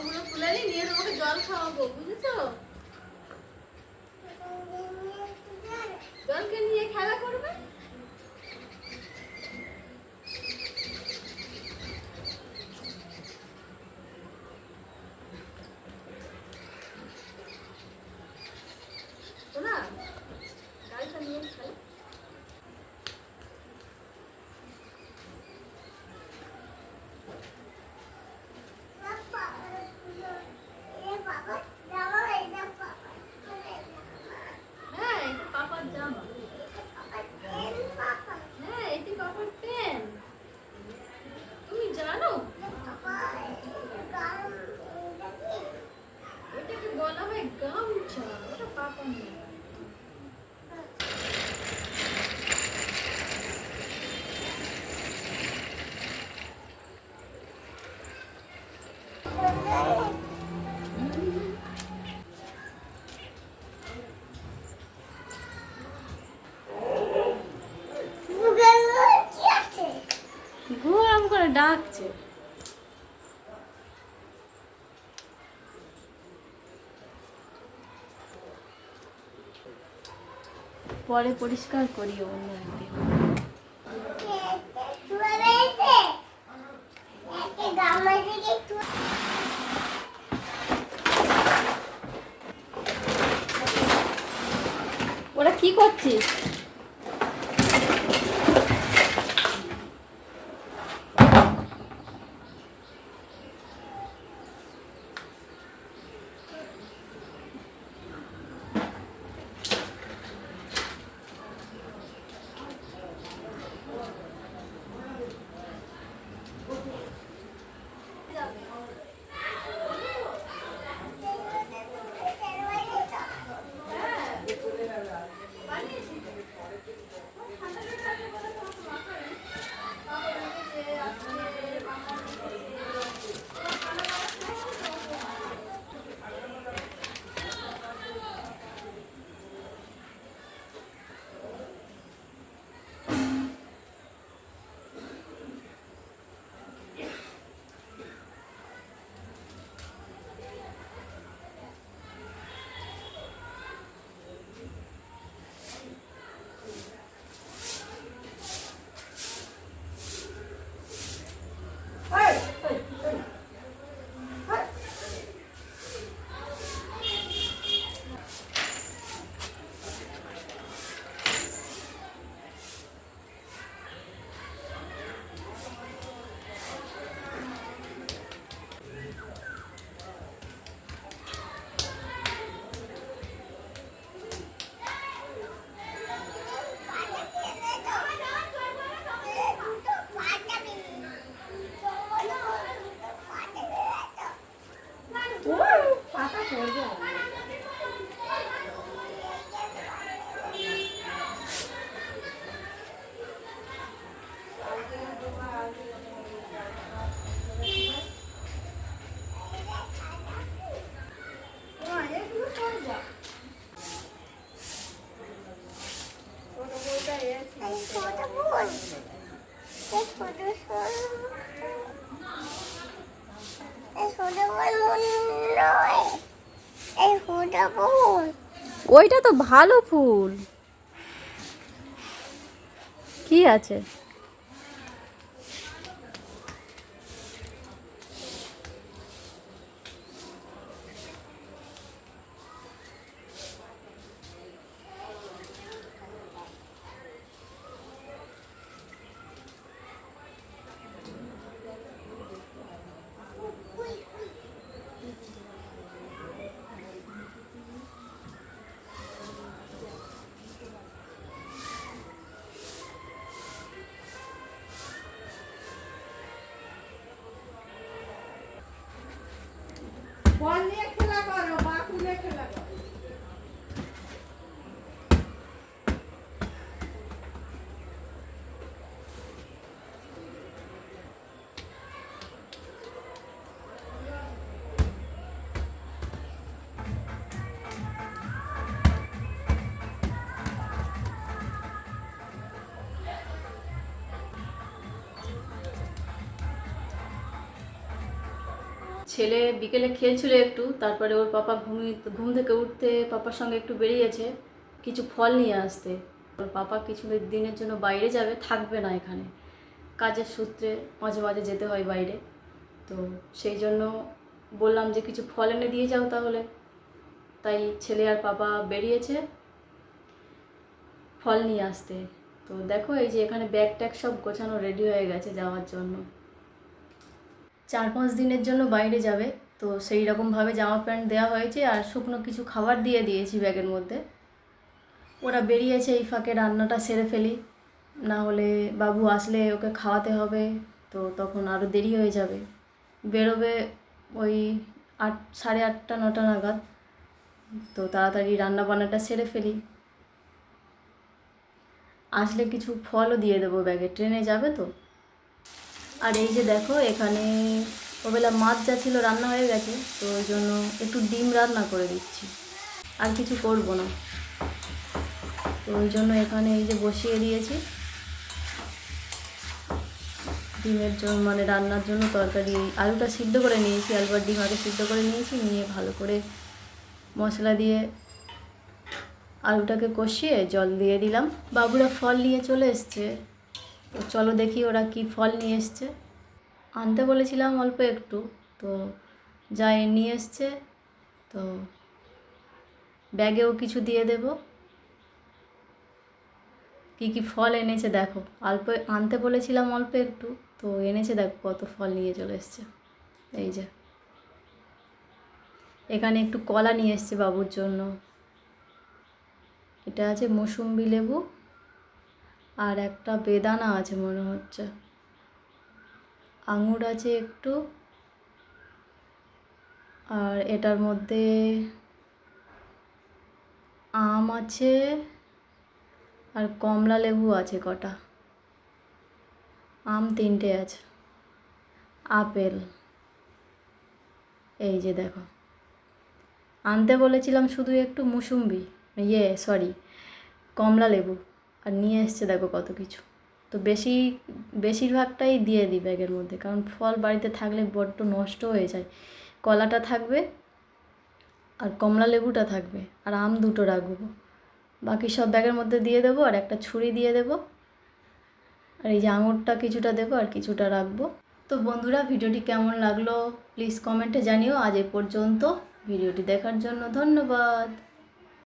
ওগুলো তুলে নিয়ে তোমাকে জল খাওয়াবো বুঝেছ জলকে নিয়ে খেলা করবে শোনা গাড়িটা নিয়ে খেলা হ্যাঁ এটা পাপার জামা হ্যাঁ এটি পাপার পেন তুমি জানো এটাকে বলা হয় গামছা ওটা পাপার নেই ঘুম করে ডাকছে। পরে পরিষ্কার করি অন্য ওরা কি করছিস? ওইটা তো ভালো ফুল। কি আছে? ছেলে বিকেলে খেলছিল একটু, তারপরে ওর পাপা ঘুমিয়ে ঘুম থেকে উঠতে পাপার সঙ্গে একটু বেরিয়েছে, কিছু ফল নিয়ে আসতে। ওর পাপা কিছু দিনের জন্য বাইরে যাবে, থাকবে না এখানে। কাজের সূত্রে মাঝে মাঝে যেতে হয় বাইরে। তো সেই জন্য বললাম যে কিছু ফল এনে দিয়ে যাও তাহলে। তাই ছেলে আর পাপা বেরিয়েছে ফল নিয়ে আসতে। তো দেখো এই যে এখানে ব্যাগ ট্যাগ সব গোছানো রেডি হয়ে গেছে যাওয়ার জন্য। চার পাঁচ দিনের জন্য বাইরে যাবে। তো সেই রকমভাবে জামা প্যান্ট দেওয়া হয়েছে আর শুকনো কিছু খাবার দিয়ে দিয়েছি ব্যাগের মধ্যে। ওরা বেরিয়েছে এই ফাঁকে রান্নাটা সেরে ফেলি। না হলে বাবু আসলে ওকে খাওয়াতে হবে, তো তখন আরও দেরি হয়ে যাবে। বেরোবে ওই আট, সাড়ে আটটা, নটা নাগাদ। তো তাড়াতাড়ি রান্না বান্নাটা সেরে ফেলি। আসলে কিছু ফলও দিয়ে দেবো ব্যাগে। ট্রেনে যাবে তো? আর এই যে দেখো, এখানে ওবেলা মাছ যা ছিল রান্না হয়ে গেছে, তো ওই জন্য একটু ডিম রান্না করে দিচ্ছি। আর কিছু করব না। তো ওই জন্য এখানে এই যে বসিয়ে দিয়েছি। ডিমের জন্য মানে রান্নার জন্য তরকারি, আলুটা সিদ্ধ করে নিয়েছি আলু আর ডিম আগে সিদ্ধ করে নিয়েছি, নিয়ে ভালো করে মশলা দিয়ে আলুটাকে কষিয়ে জল দিয়ে দিলাম। বাবুরা ফল নিয়ে চলে এসছে। তো চলো দেখি ওরা কি ফল নিয়ে এসছে। আনতে বলেছিলাম অল্প একটু, তো যাই নিয়ে এসছে, তো ব্যাগেও কিছু দিয়ে দেব। কি কি ফল এনেছে দেখো, অল্প আনতে বলেছিলাম অল্প একটু, তো এনেছে দেখো কত ফল নিয়ে চলে এসছে। এই যে, এখানে একটু কলা নিয়ে এসছে বাবুর জন্য। এটা আছে মৌসুম্বি লেবু। আর একটা বেদানা আছে মনে হচ্ছে। আঙুর আছে একটু। আর এটার মধ্যে আম আছে আর কমলা লেবু আছে কটা। আম তিনটে আছে। আপেল। এই যে দেখো। আনতে বলেছিলাম শুধু একটু মুসুম্বি। ইয়ে সরি কমলা লেবু। আর নিয়ে এসছে দেখো কত কিছু। তো বেশি, বেশিরভাগটাই দিয়ে দিই ব্যাগের মধ্যে, কারণ ফল বাড়িতে থাকলে বড্ড নষ্ট হয়ে যায়। কলাটা থাকবে আর কমলা লেবুটা থাকবে, আর আম দুটো রাখব। বাকি সব ব্যাগের মধ্যে দিয়ে দেবো আর একটা ছুরি দিয়ে দেবো। আর এই যে আঙুরটা কিছুটা দেবো আর কিছুটা রাখব। তো বন্ধুরা, ভিডিওটি কেমন লাগল? প্লিজ কমেন্টে জানিও। আজ এ পর্যন্ত ভিডিওটি দেখার জন্য ধন্যবাদ।